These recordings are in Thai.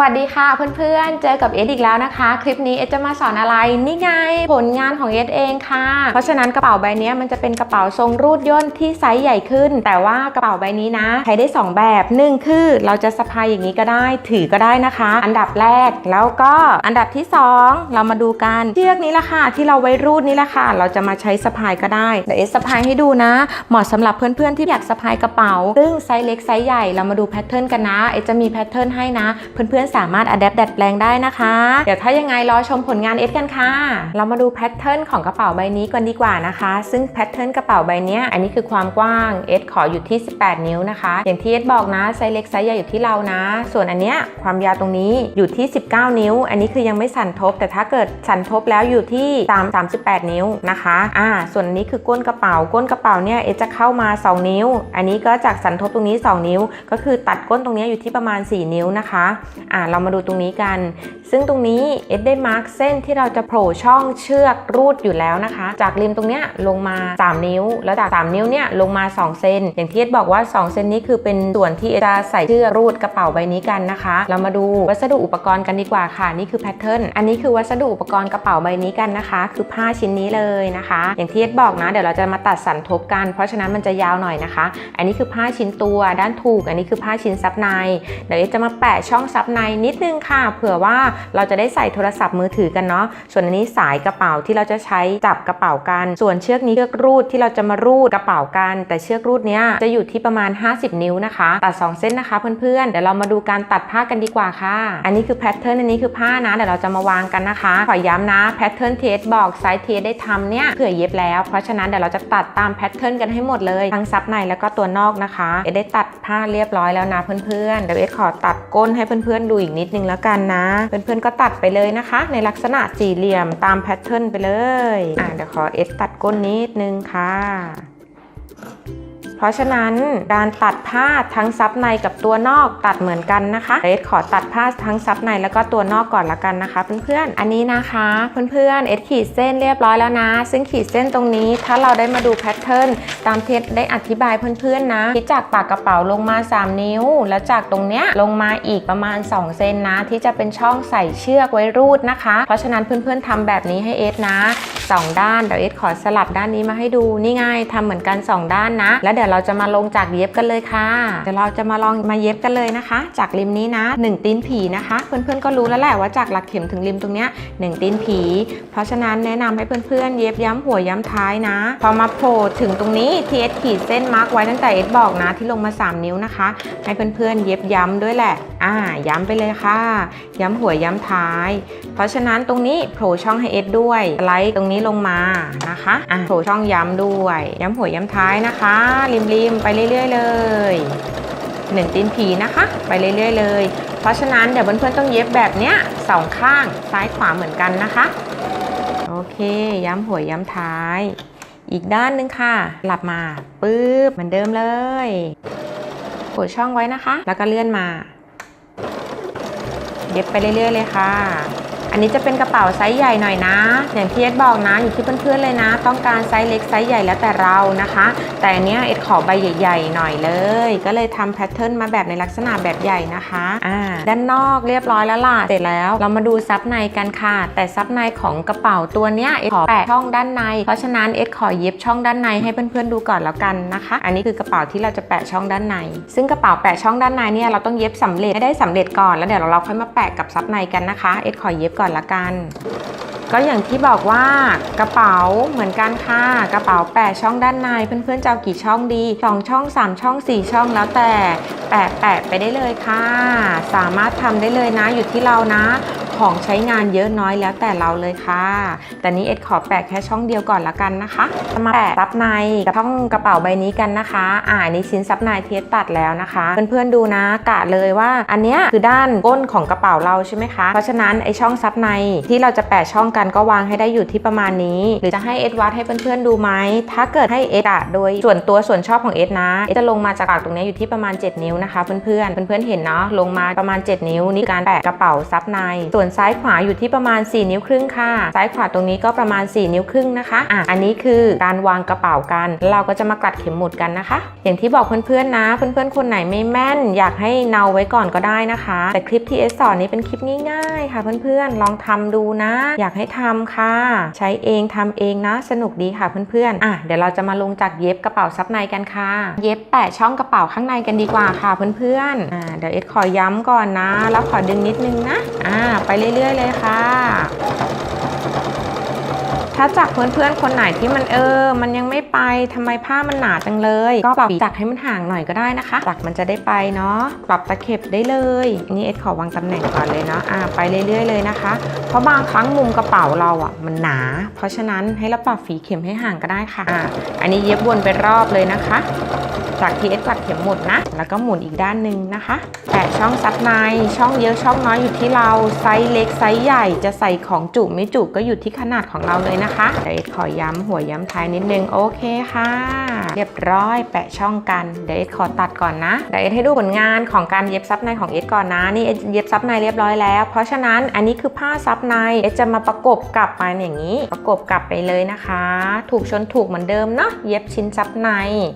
วัสดีค่ะเพื่อนๆ เจอกับเอสอีกแล้วนะคะ คลิปนี้เอสจะมาสอนอะไรนี่ไงผลงานของเอสเองค่ะ เพราะฉะนั้นกระเป๋าใบนี้มันจะเป็นกระเป๋าทรงรูดย่นที่ไซส์ใหญ่ขึ้น แต่ว่ากระเป๋าใบนี้นะ ใช้ได้ 2 แบบหนึ่งคือเราจะสะพายอย่างนี้ก็ได้ ถือก็ได้นะคะ อันดับแรกแล้วก็อันดับที่ 2 เรามาดูกันเชือกนี้ละค่ะ ที่เราไว้รูดนี่ละค่ะ เราจะมาใช้สะพายก็ได้เดี๋ยวเอสสะพายให้ดูนะ เหมาะสำหรับเพื่อนๆที่อยากสะพายกระเป๋าซึ่งไซส์เล็กไซส์ใหญ่เรามาดูแพทเทิร์นกันนะเอสจะมีแพทเทิร์นให้นะเพื่อนๆสามารถอัดแอปดัดแปลงได้นะคะ เดี๋ยวถ้ายังไงรอชมผลงานเอสกันค่ะ เรามาดูแพทเทิร์นของกระเป๋าใบนี้กันดีกว่านะคะ ซึ่งแพทเทิร์นกระเป๋าใบนี้อันนี้คือความกว้างเอสขออยู่ที่ 18 นิ้วนะคะ อย่างที่เอสบอกนะไซส์เล็กไซส์ใหญ่อยู่ที่เรานะ ส่วนอันเนี้ยความยาวตรงนี้อยู่ที่ 19 นิ้ว อันนี้คือยังไม่สั่นทบ แต่ถ้าเกิดสั่นทบแล้วอยู่ที่3 38 นิ้วนะคะอ่าส่วนอันนี้คือก้นกระเป๋าก้นกระเป๋าเนี่ยเอสจะเข้ามา 2 นิ้ว อันนี้ก็จากสันทบตรงนี้ 2 นิ้ว ก็คือตัดก้นตรงนี้อยู่ที่ประมาณ 4 นิ้วนะคะอ่าเรามาดูตรงนี้กัน ซึ่งตรงนี้เอสได้มาร์กเส้นที่เราจะโผล่ช่องเชือกรูดอยู่แล้วนะคะ จากริมตรงเนี้ยลงมา 3 นิ้ว แล้วจาก 3 นิ้วเนี่ยลงมา 2 เซนอย่างที่เอสบอกว่า 2 เซนนี้คือเป็นส่วนที่เอสจะใส่เชือกรูดกระเป๋าใบนี้กันนะคะ เรามาดูวัสดุอุปกรณ์กันดีกว่าค่ะ นี่คือแพทเทิร์น อันนี้คือวัสดุอุปกรณ์กระเป๋าใบนี้กันนะคะ คือผ้าชิ้นนี้เลยนะคะ อย่างที่เอสบอกนะ เดี๋ยวเราจะมาตัดสันทบกัน เพราะฉะนั้นมันจะยาวหน่อยนะคะ อันนี้คือผ้าชิ้นตัวด้านถูก อันนี้คือผ้าชิ้นซับใน เดี๋ยวเอสจะมาแปะช่องซับในนิดนึงค่ะ เผื่อว่าเราจะได้ใส่โทรศัพท์มือถือกันเนาะส่วนอันนี้สายกระเป๋าที่เราจะใช้จับกระเป๋ากัน ส่วนเชือกนี้เชือกรูดที่เราจะมารูดกระเป๋ากัน แต่เชือกรูดเนี้ยจะอยู่ที่ประมาณ 50 นิ้วนะคะ ตัด 2 เส้นนะคะเพื่อนๆเดี๋ยวเรามาดูการตัดผ้ากันดีกว่าค่ะ อันนี้คือแพทเทิร์นอันนี้คือผ้านะเดี๋ยวเราจะมาวางกันนะคะ ขอย้ำนะแพทเทิร์นเทสบอกไซส์เทสได้ทำเนี่ยเผื่อเย็บแล้วเพราะฉะนั้นเดี๋ยวเราจะตัดตามแพทเทิร์นกันให้หมดเลยทั้งซับในแล้วก็ตัวนอกนะคะเอได้ตัดผ้าเรียบร้อยแล้วนะเพื่อนๆเดี๋ยวเอขอตัดก้นให้เพื่อนๆดูอีกนิดนึงแล้วกันนะ เพื่อนๆก็ตัดไปเลยนะคะ ในลักษณะสี่เหลี่ยมตามแพทเทิร์นไปเลย อะเดี๋ยวขอเอสตัดก้นนิดนึงค่ะ เพราะฉะนั้นการตัดผ้าทั้งซับในกับตัวนอกตัดเหมือนกันนะคะเอสขอตัดผ้าทั้งซับในแล้วก็ตัวนอกก่อนละกันนะคะเพื่อนๆ อันนี้นะคะเพื่อนๆเอสขีดเส้นเรียบร้อยแล้วนะ ซึ่งขีดเส้นตรงนี้ถ้าเราได้มาดูแพทเทิร์นตามเทสได้อธิบายเพื่อนๆนะที่จากปากกระเป๋าลงมา 3 นิ้ว แล้วจากตรงเนี้ยลงมาอีกประมาณ 2 เซนนะ ที่จะเป็นช่องใส่เชือกไว้รูดนะคะ เพราะฉะนั้นเพื่อนๆทำแบบนี้ให้เอสนะสองด้านเดี๋ยวเอสขอสลับด้านนี้มาให้ดูนี่ไงทำเหมือนกันสองด้านนะ แล้วเดี๋ยวเราจะมาลงจากเย็บกันเลยค่ะ เดี๋ยวเราจะมาลองมาเย็บกันเลยนะคะ จากริมนี้นะ 1 ตีนผีนะคะ เพื่อนๆก็รู้แล้วแหละว่าจากหลักเข็มถึงริมตรงเนี้ยหนึ่งตีนผี เพราะฉะนั้นแนะนำให้เพื่อนๆเย็บย้ำหัวย้ำท้ายนะ พอมาโผล่ถึงตรงนี้ที่เอสขีดเส้นมาร์กไว้ตั้งแต่เอสบอกนะที่ลงมา 3 นิ้วนะคะ ให้เพื่อนๆเย็บย้ำด้วยแหละ อ่า ย้ำไปเลยค่ะ ย้ำหัวย้ำท้าย เพราะฉะนั้นตรงนี้โผล่ช่องให้เอสด้วยไลท์ตรงนี้ลงมานะคะอะโผล่ช่องย้ำด้วย ย้ำหัวย้ำท้ายนะคะ ริมๆไปเรื่อยๆเลยหนึ่งตีนผีนะคะ ไปเรื่อยๆเลย เพราะฉะนั้นเดี๋ยวเพื่อนๆต้องเย็บแบบเนี้ยสองข้างซ้ายขวาเหมือนกันนะคะ โอเค ย้ำหัวย้ำท้าย อีกด้านหนึงค่ะหลับมาปึ๊บเหมือนเดิมเลยกดช่องไว้นะคะ แล้วก็เลื่อนมา เย็บไปเรื่อยๆเลยค่ะ อันนี้จะเป็นกระเป๋าไซส์ใหญ่หน่อยนะ อย่างที่เอสบอกนะอยู่ที่เพื่อนๆเลยนะ ต้องการไซส์เล็กไซส์ใหญ่แล้วแต่เรานะคะ แต่อันนี้เอสขอใบใหญ่ ๆ หน่อยเลย ก็เลยทำแพทเทิร์นมาแบบในลักษณะแบบใหญ่นะคะอ่าด้านนอกเรียบร้อยแล้วล่ะเสร็จแล้วเรามาดูซับในกันค่ะ แต่ซับในของกระเป๋าตัวเนี้ยเอสขอแปะช่องด้านใน เพราะฉะนั้นเอสขอเย็บช่องด้านในให้เพื่อนๆดูก่อนแล้วกันนะคะ อันนี้คือกระเป๋าที่เราจะแปะช่องด้านใน ซึ่งกระเป๋าแปะช่องด้านในเนี่ยเราต้องเย็บสำเร็จให้ได้สำเร็จก่อนแล้วเดี๋ยวเราค่อยมาแปะกับซับในกันนะคะเอสขอเย็บก่อนก่อนละกัน ก็อย่างที่บอกว่ากระเป๋าเหมือนกันค่ะ กระเป๋าแปะช่องด้านในเพื่อนๆจะเอากี่ช่องดี 2 ช่อง 3 ช่อง 4 ช่องแล้วแต่แปะแปะไปได้เลยค่ะ สามารถทำได้เลยนะอยู่ที่เรานะ ของใช้งานเยอะน้อยแล้วแต่เราเลยค่ะ แต่นี้เอ็ดขอแปะแค่ช่องเดียวก่อนละกันนะคะจะมาแปะซับในกับช่องกระเป๋าใบนี้กันนะคะ อ่านนี้ชิ้นซับในเทสตัดแล้วนะคะ เพื่อนๆดูนะกะเลยว่า อันเนี้ยคือด้านก้นของกระเป๋าเราใช่ไหมคะ เพราะฉะนั้นไอช่องซับในที่เราจะแปะช่องกันก็วางให้ได้อยู่ที่ประมาณนี้ หรือจะให้เอ็ดวัดให้เพื่อนๆดูไหม ถ้าเกิดให้เอ็ดอะโดยส่วนตัวส่วนชอบของเอ็ดนะเอ็ดจะลงมาจากปากตรงนี้อยู่ที่ประมาณ 7 นิ้วนะคะเพื่อนๆเพื่อนๆเห็นเนาะลงมาประมาณ 7 นิ้วนี่การแปะกระเป๋าซับใน ส่วนซ้ายขวาอยู่ที่ประมาณ 4 นิ้วครึ่งค่ะ ซ้ายขวาตรงนี้ก็ประมาณ 4 นิ้วครึ่งนะคะอะอันนี้คือการวางกระเป๋ากัน เราก็จะมากัดเข็มหมุดกันนะคะ อย่างที่บอกเพื่อนๆนะ เพื่อนๆคนไหนไม่แม่น อยากให้เนาไว้ก่อนก็ได้นะคะ แต่คลิปที่เอสสอนนี้เป็นคลิปง่ายๆค่ะเพื่อนๆลองทำดูนะ อยากให้ทำค่ะ ใช้เองทำเองนะ สนุกดีค่ะเพื่อนๆอะเดี๋ยวเราจะมาลงจากเย็บกระเป๋าซับในกันค่ะ เย็บแปะช่องกระเป๋าข้างในกันดีกว่าค่ะเพื่อนๆอ่าเดี๋ยวเอ็ดขอย้ำก่อนนะ แล้วขอดึงนิดนึงนะอ่าไปเรื่อยๆเลยค่ะ ถ้าจากเพื่อนๆคนไหนที่มันเออ มันยังไม่ไปทำไมผ้ามันหนาจังเลย ก็ปรับจักให้มันห่างหน่อยก็ได้นะคะจักมันจะได้ไปเนาะปรับตะเข็บได้เลย นี่เอ็ดขอวางตำแหน่งก่อนเลยเนาะอ่าไปเรื่อยๆเลยนะคะ เพราะบางครั้งมุมกระเป๋าเราอะมันหนา เพราะฉะนั้นให้เราปรับฝีเข็มให้ห่างก็ได้ค่ะอ่าอันนี้เย็บวนไปรอบเลยนะคะ จากที่เอ็ดกลัดเข็มหมดนะ แล้วก็หมุนอีกด้านหนึ่งนะคะแปะช่องซับในช่องเยอะช่องน้อยอยู่ที่เราไซส์เล็กไซส์ใหญ่จะใส่ของจุไม่จุก็อยู่ที่ขนาดของเราเลยนะคะเดี๋ยวขอย้ำหัวย้ำท้ายนิดนึงโอเคค่ะ เรียบร้อยแปะช่องกันเดี๋ยวเอ็ดขอตัดก่อนนะเดี๋ยวเอให้ดูผลงานของการเย็บซับในของเอ็ดก่อนนะนี่เอ็ดเย็บซับในเรียบร้อยแล้ว เพราะฉะนั้นอันนี้คือผ้าซับในเอ็ดจะมาประกบกลับมาอย่างนี้ ประกบกลับไปเลยนะคะ ถูกชนถูกเหมือนเดิมเนาะเย็บชิ้นซับใน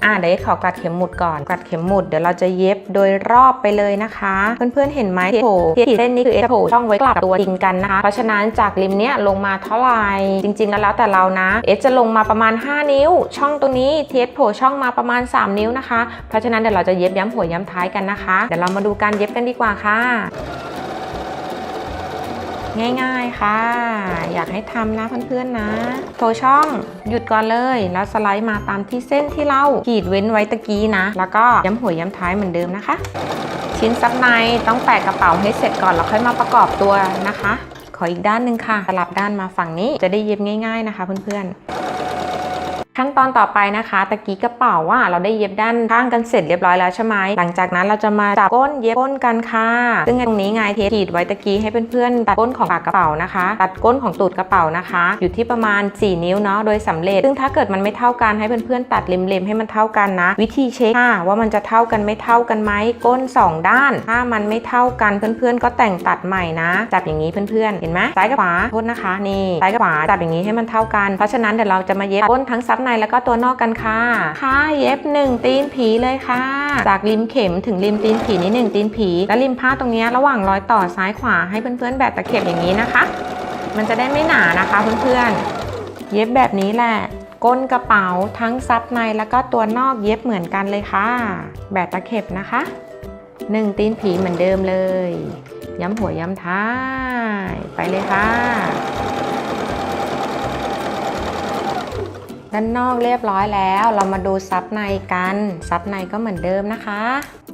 อ่าเดี๋ยวเอขอกัดเข็มหมุดก่อนกัดเข็มหมุดเดี๋ยวเราจะเย็บโดยรอบไปเลยนะคะ เพื่อนๆเห็นไหมที่โผล่ที่เส้นนี้คือเอ็ดโผล่ช่องไว้กลับตัวจริงกันนะคะเพราะฉะนั้นจากริมเนี้ยลงมาเท่าไหร่จริงๆแล้วแต่เรานะเอ็ดจะลงมาประมาณ 5 นิ้ว ช่องตรงนี้เทสโผล่ช่องมาประมาณ 3 นิ้วนะคะ เพราะฉะนั้นเดี๋ยวเราจะเย็บย้ำหัวย้ำท้ายกันนะคะ เดี๋ยวเรามาดูการเย็บกันดีกว่าค่ะ ง่ายๆค่ะ อยากให้ทำนะเพื่อนๆนะโถช่องหยุดก่อนเลย แล้วสไลด์มาตามที่เส้นที่เราขีดเว้นไว้ตะกี้นะ แล้วก็ย้ำหัวย้ำท้ายเหมือนเดิมนะคะ ชิ้นซับในต้องแปะกระเป๋าให้เสร็จก่อนแล้วค่อยมาประกอบตัวนะคะ ขออีกด้านหนึ่งค่ะ สลับด้านมาฝั่งนี้จะได้เย็บง่าย ๆนะคะ เพื่อนๆ ขั้นตอนต่อไปนะคะ ตะกี้กระเป๋าว่าเราได้เย็บด้านข้างกันเสร็จเรียบร้อยแล้วใช่ไหมหลังจากนั้นเราจะมาจับก้นเย็บก้นกันค่ะ ซึ่งตรงนี้ไงเทสขีดไว้ตะกี้ให้เพื่อนๆตัดก้นของปากกระเป๋านะคะ ตัดก้นของตูดกระเป๋านะคะ อยู่ที่ประมาณ 4 นิ้วเนาะโดยสำเร็จ ซึ่งถ้าเกิดมันไม่เท่ากันให้เพื่อนๆตัดเล็มๆให้มันเท่ากันนะ วิธีเช็คค่ะว่ามันจะเท่ากันไม่เท่ากันไหมก้น 2 ด้าน ถ้ามันไม่เท่ากันเพื่อนๆ ก็แต่งตัดใหม่นะ จับอย่างนี้เพื่อนๆเห็นไหมซ้ายกับขวาโทษนะคะนี่ซ้ายกับขวาจับอย่างนี้ให้มันเท่ากันเพราะฉะนั้นเดี๋ยวเราจะมาเย็บก้นทั้งซับในแล้วก็ตัวนอกกันค่ะ ค่ะ เย็บหนึ่งตีนผีเลยค่ะ จากริมเข็มถึงริมตีนผีนี่หนึ่งตีนผี แล้วริมผ้าตรงนี้ระหว่างรอยต่อซ้ายขวาให้เพื่อนๆแบบตะเข็บอย่างนี้นะคะ มันจะได้ไม่หนานะคะเพื่อนๆ เย็บแบบนี้แหละก้นกระเป๋าทั้งซับในแล้วก็ตัวนอกเย็บเหมือนกันเลยค่ะ แบบตะเข็บนะคะหนึ่งตีนผีเหมือนเดิมเลย ย้ำหัวย้ำท้าย ไปเลยค่ะ ด้านนอกเรียบร้อยแล้ว เรามาดูซับในกันซับในก็เหมือนเดิมนะคะ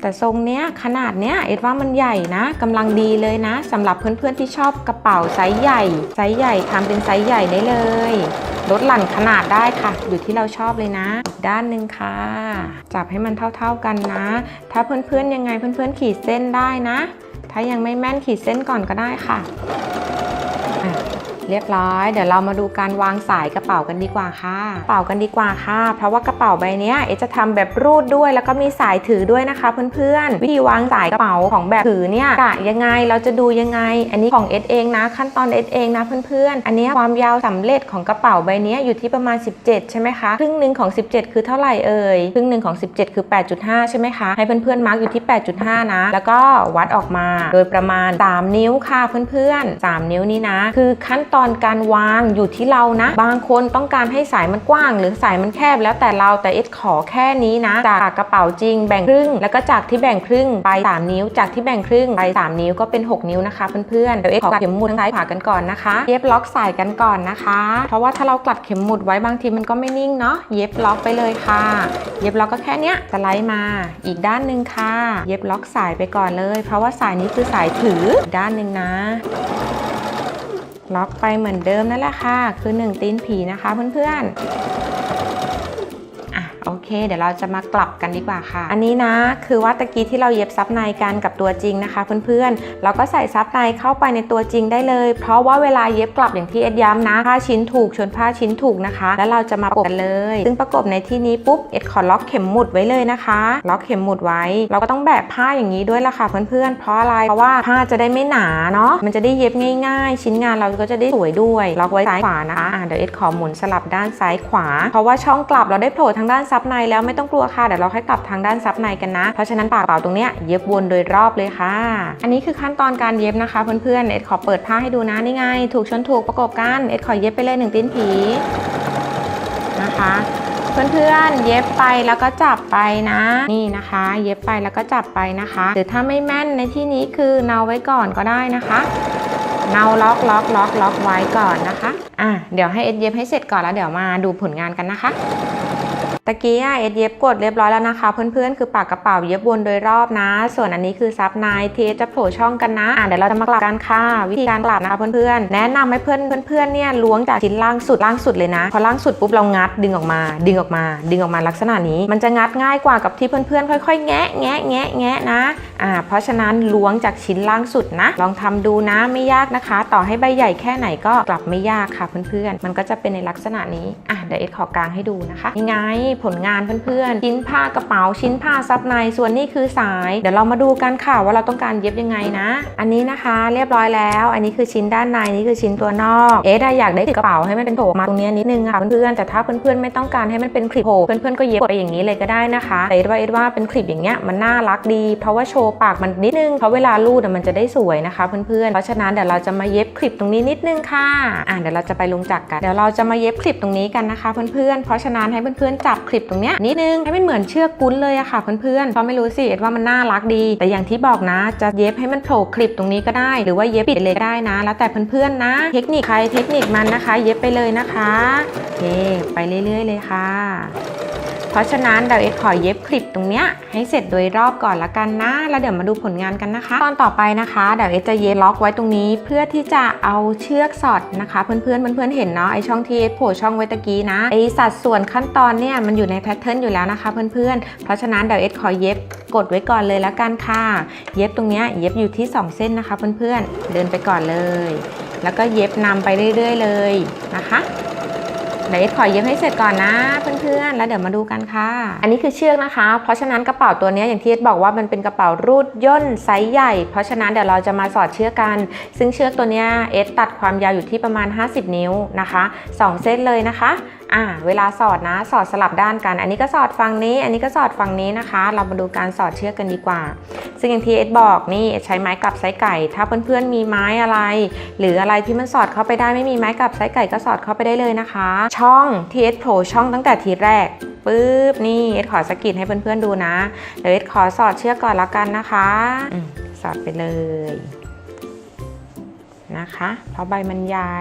แต่ทรงเนี้ยขนาดเนี้ยเอ็ดว่ามันใหญ่นะกำลังดีเลยนะสำหรับเพื่อนๆที่ชอบกระเป๋าไซส์ใหญ่ไซส์ใหญ่ทำเป็นไซส์ใหญ่ได้เลยลดหลั่นขนาดได้ค่ะ อยู่ที่เราชอบเลยนะอีกด้านหนึ่งค่ะ จับให้มันเท่า ๆกันนะ ถ้าเพื่อนๆยังไงเพื่อนๆขีดเส้นได้นะ ถ้ายังไม่แม่นขีดเส้นก่อนก็ได้ค่ะ เรียบร้อย เดี๋ยวเรามาดูการวางสายกระเป๋ากันดีกว่าค่ะ กระเป๋ากันดีกว่าค่ะ เพราะว่ากระเป๋าใบนี้เอจะทำแบบรูดด้วย แล้วก็มีสายถือด้วยนะคะ เพื่อนๆ วิธีวางสายกระเป๋าของแบบถือเนี่ยกะยังไงเราจะดูยังไง อันนี้ของเอเองนะ ขั้นตอนเอเองนะเพื่อนๆ อันนี้ความยาวสำเร็จของกระเป๋าใบนี้อยู่ที่ประมาณ 17 ใช่ไหมคะ ครึ่งหนึ่งของ 17 คือเท่าไหร่เอ่ย ครึ่งหนึ่งของ 17 คือ 8.5 ใช่ไหมคะ ให้เพื่อนๆ มาร์กอยู่ที่ 8.5 นะ แล้วก็วัดออกมา โดยประมาณ 3 นิ้วค่ะเพื่อนๆ 3 นิ้วนี้นะ คือขั้นตอนการวางอยู่ที่เรานะ บางคนต้องการให้สายมันกว้าง หรือสายมันแคบแล้วแต่เราแต่เอสขอแค่นี้นะ จากกระเป๋าจริงแบ่งครึ่ง แล้วก็จากที่แบ่งครึ่งไป 3 นิ้ว จากที่แบ่งครึ่งไป 3 นิ้วก็เป็น 6 นิ้วนะคะเพื่อนๆเดี๋ยวเอสขอเข็มหมุดทั้งซ้ายขวากันก่อนนะคะเย็บล็อกสายกันก่อนนะคะ เพราะว่าถ้าเรากลัดเข็มหมุดไว้บางทีมันก็ไม่นิ่งเนาะเย็บล็อกไปเลยค่ะ เย็บล็อกก็แค่เนี้ยสไลด์มาอีกด้านหนึ่งค่ะ เย็บล็อกสายไปก่อนเลย เพราะว่าสายนี้คือสายถืออีกด้านหนึ่งนะ ล็อกไปเหมือนเดิมนั่นแหละค่ะ คือ 1 ตีนผีนะคะเพื่อนๆ โอเค เดี๋ยวเราจะมากลับกันดีกว่าค่ะ อันนี้นะ คือว่าตะกี้ที่เราเย็บซับในกันกับตัวจริงนะคะ เพื่อนๆ เราก็ใส่ซับในเข้าไปในตัวจริงได้เลย เพราะว่าเวลาเย็บกลับอย่างที่เอ็ดย้ำนะผ้าชิ้นถูกชนผ้าชิ้นถูกนะคะ แล้วเราจะมาประกบกันเลย ซึ่งประกบในที่นี้ปุ๊บเอ็ดขอล็อกเข็มหมุดไว้เลยนะคะ ล็อกเข็มหมุดไว้ เราก็ต้องแบกผ้าอย่างนี้ด้วยล่ะค่ะเพื่อนๆ เพราะอะไร เพราะว่าผ้าจะได้ไม่หนาเนาะ มันจะได้เย็บง่ายๆ ชิ้นงานเราก็จะได้สวยด้วย ล็อกไว้ซ้ายขวานะคะเดี๋ยวเอ็ดขอหมุนสลับด้านซ้ายขวา เพราะว่าช่องกลับเราได้โผล่ทางด้านซัับในแล้วไม่ต้องกลัวค่ะเดี๋ยวเราค่อยกลับทางด้านซับในกันนะ เพราะฉะนั้นปากเป่าตรงเนี้ยเย็บวนโดยรอบเลยค่ะ อันนี้คือขั้นตอนการเย็บนะคะเพื่อนๆเอ็ดขอเปิดผ้าให้ดูนะนี่ไง ถูกชนถูกประกบกันเอ็ดขอเย็บไปเลยหนึ่งตีนผีนะคะเพื่อนๆ เย็บไปแล้วก็จับไปนะ นี่นะคะ เย็บไปแล้วก็จับไปนะคะ หรือถ้าไม่แม่นในที่นี้คือเนาไว้ก่อนก็ได้นะคะเนาล็อกล็อกล็อกล็อกไว้ก่อนนะคะ อะเดี๋ยวให้เอ็ดเย็บให้เสร็จก่อนแล้วเดี๋ยวมาดูผลงานกันนะคะ ตะกี้อะเอ็ดเย็บกดเรียบร้อยแล้วนะคะ เพื่อนๆ คือปากกระเป๋าเย็บวนโดยรอบนะ ส่วนอันนี้คือซับนทีเอสจะโผล่ช่องกันนะอะเดี๋ยวเราจะมากลับกันค่ะ วิธีการกลับนะคะเพื่อนๆ แนะนำให้เพื่อนเพื่อนๆเนี่ยล้วงจากชิ้นล่างสุดล่างสุดเลยนะ พอล่างสุดปุ๊บเรางัดดึงออกมา ดึงออกมา ดึงออกมาลักษณะนี้ มันจะงัดง่ายกว่ากับที่เพื่อนๆ ค่อยๆ แงะแงะแงะแงะนะอ่าเพราะฉะนั้นล้วงจากชิ้นล่างสุดนะ ลองทำดูนะไม่ยากนะคะ ต่อให้ใบใหญ่แค่ไหนก็กลับไม่ยากค่ะเพื่อนๆ มันก็จะเป็นในลักษณะนี้อะเดี๋ยวเอ็ดขอกลางให้ดูนะคะนี่ไงผลงานเพื่อนๆ ชิ้นผ้ากระเป๋าชิ้นผ้าซับใน ส่วนนี้คือสาย เดี๋ยวเรามาดูกันค่ะว่าเราต้องการเย็บยังไงนะ อันนี้นะคะเรียบร้อยแล้ว อันนี้คือชิ้นด้านในนี่คือชิ้นตัวนอก เอ๊ะได้อยากได้กระเป๋าให้มันเป็นโผล่มาตรงนี้นิดนึงค่ะเพื่อนๆแต่ถ้าเพื่อนๆไม่ต้องการให้มันเป็นคลิปโผล่เพื่อนๆก็เย็บไปอย่างนี้เลยก็ได้นะคะแต่เอ็ดว่าเอ็ดว่าเป็นคลิปอย่างเงี้ยมันน่ารักดี เพราะว่าโชว์ปากมันนิดนึงเพราะเวลาลูดมันจะได้สวยนะคะเพื่อนๆเพราะฉะนั้นเดี๋ยวเราจะมาเย็บคลิปตรงนี้นิดนึงค่ะอะเดี๋ยวเราจะไปลงจักรกันเดี๋ยวเราจะมาเย็บคลิปตรงนี้กันนะคะ เพื่อนๆเพราะฉะนั้นให้เพื่อนๆจับคลิปตรงเนี้ยนิดนึงให้มันเหมือนเชือกกุ้นเลยอะค่ะเพื่อนๆเพราะไม่รู้สิเอ็ดว่ามันน่ารักดี แต่อย่างที่บอกนะจะเย็บให้มันโผล่คลิปตรงนี้ก็ได้ หรือว่าเย็บปิดเลยก็ได้นะ แล้วแต่เพื่อนๆนะ เทคนิคใครเทคนิคมันนะคะ เย็บไปเลยนะคะโอเคไปเรื่อยๆเลยค่ะ ราะฉะนั้นเดี๋ยวเอ็ดขอเย็บคลิปตรงเนี้ยให้เสร็จโดยรอบก่อนละกันนะ แล้วเดี๋ยวมาดูผลงานกันนะคะ ตอนต่อไปนะคะเดี๋ยวเอ็ดจะเย็บล็อกไว้ตรงนี้ เพื่อที่จะเอาเชือกสอดนะคะเพื่อนๆเพื่อนๆเห็นเนาะไอช่องที่เอ็ดโผล่ช่องไว้ตะกี้นะไอสัดส่วนขั้นตอนเนี่ยมันอยู่ในแพทเทิร์นอยู่แล้วนะคะเพื่อนๆเพราะฉะนั้นเดี๋ยวเอ็ดขอเย็บกดไว้ก่อนเลยละกันค่ะ เย็บตรงเนี้ยเย็บอยู่ที่ 2 เส้นนะคะเพื่อนๆเดินไปก่อนเลย แล้วก็เย็บนำไปเรื่อย ๆ เลยนะคะ เดี๋ยวขอเย็บให้เสร็จก่อนนะเพื่อนๆ แล้วเดี๋ยวมาดูกันค่ะ อันนี้คือเชือกนะคะ เพราะฉะนั้นกระเป๋าตัวนี้อย่างที่เอ็ดบอกว่ามันเป็นกระเป๋ารูดย่นไซส์ใหญ่ เพราะฉะนั้นเดี๋ยวเราจะมาสอดเชือกกัน ซึ่งเชือกตัวนี้เอ็ดตัดความยาวอยู่ที่ประมาณ 50 นิ้วนะคะ 2 เส้นเลยนะคะ อ่าเวลาสอดนะสอดสลับด้านกัน อันนี้ก็สอดฝั่งนี้ อันนี้ก็สอดฝั่งนี้นะคะ เรามาดูการสอดเชือกกันดีกว่า ซึ่งอย่างที่เอ็ดบอกนี่ใช้ไม้กลับไซไก่ ถ้าเพื่อนๆมีไม้อะไร หรืออะไรที่มันสอดเข้าไปได้ไม่มีไม้กลับไซไก่ก็สอดเข้าไปได้เลยนะคะ ช่องที่เอ็ดโผล่ช่องตั้งแต่ทีแรกปึ๊บนี่เอ็ดขอสกิดให้เพื่อนๆดูนะเดี๋ยวเอ็ดขอสอดเชือกก่อนแล้วกันนะคะอสอดไปเลย นะคะ เพราะใบมันใหญ่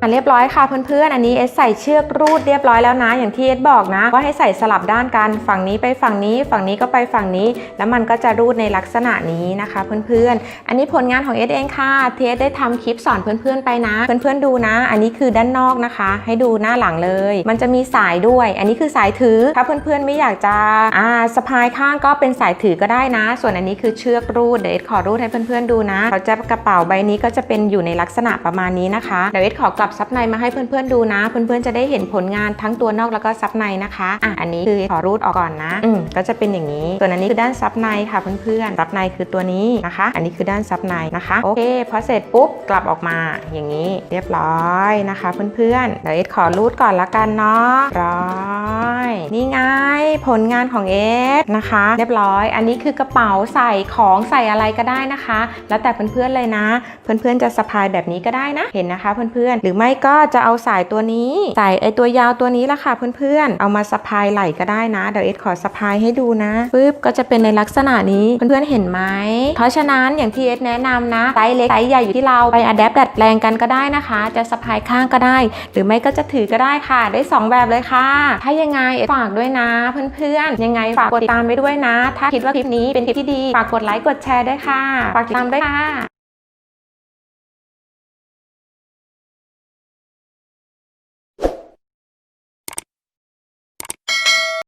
อะเรียบร้อยค่ะเพื่อนๆ อันนี้เอสใส่เชือกรูดเรียบร้อยแล้วนะ อย่างที่เอสบอกนะว่าให้ใส่สลับด้านกันฝั่งนี้ไปฝั่งนี้ ฝั่งนี้ก็ไปฝั่งนี้ แล้วมันก็จะรูดในลักษณะนี้นะคะเพื่อนๆ อันนี้ผลงานของเอสเองค่ะที่เอสได้ทำคลิปสอนเพื่อนๆไปนะ เพื่อนๆดูนะ อันนี้คือด้านนอกนะคะ ให้ดูหน้าหลังเลย มันจะมีสายด้วย อันนี้คือสายถือถ้าเพื่อนๆไม่อยากจะอ่าสะพายข้างก็เป็นสายถือก็ได้นะ ส่วนอันนี้คือเชือกรูดเดี๋ยวเอสขอรูดให้เพื่อนๆดูนะเขาจะกระเป๋าใบนี้ก็จะเป็นอยู่ในลักษณะประมาณนี้นะคะเดี๋ยวเอสขอกลับซับในมาให้เพื่อนๆดูนะ เพื่อนๆจะได้เห็นผลงานทั้งตัวนอกแล้วก็ซับในนะคะอะอันนี้คือขอรูดออกก่อนนะอืมก็จะเป็นอย่างนี้ ส่วนอันนี้คือด้านซับในค่ะเพื่อนๆซับในคือตัวนี้นะคะ อันนี้คือด้านซับในนะคะโอเคพอเสร็จปุ๊บกลับออกมาอย่างนี้ เรียบร้อยนะคะ เพื่อนๆเดี๋ยวเอสขอรูดก่อนละกันเนาะร้อย นี่ไงผลงานของเอสนะคะ เรียบร้อย อันนี้คือกระเป๋าใส่ของใส่อะไรก็ได้นะคะ แล้วแต่เพื่อนๆเลยนะ เพื่อนๆจะสะพายแบบนี้ก็ได้นะ เห็นนะคะเพื่อนๆ หรือไม่ก็จะเอาสายตัวนี้ใส่ไอตัวยาวตัวนี้ละค่ะเพื่อนๆ เอามาสะพายไหล่ก็ได้นะ เดี๋ยวเอสขอสะพายให้ดูนะปึ๊บก็จะเป็นในลักษณะนี้เพื่อนๆเห็นไหม เพราะฉะนั้นอย่างที่เอสแนะนำนะไซส์เล็กไซส์ใหญ่อยู่ที่เราไปอัดแอปดัดแปลงกันก็ได้นะคะ จะสะพายข้างก็ได้ หรือไม่ก็จะถือก็ได้ค่ะ ได้สองแบบเลยค่ะ ถ้ายังไงฝากด้วยนะเพื่อนๆ ยังไงฝากกดติดตามไปด้วยนะ ถ้าคิดว่าคลิปนี้เป็นคลิปที่ดี ฝากกดไลค์กดแชร์ด้วยค่ะ ฝากติดตามด้วยค่ะ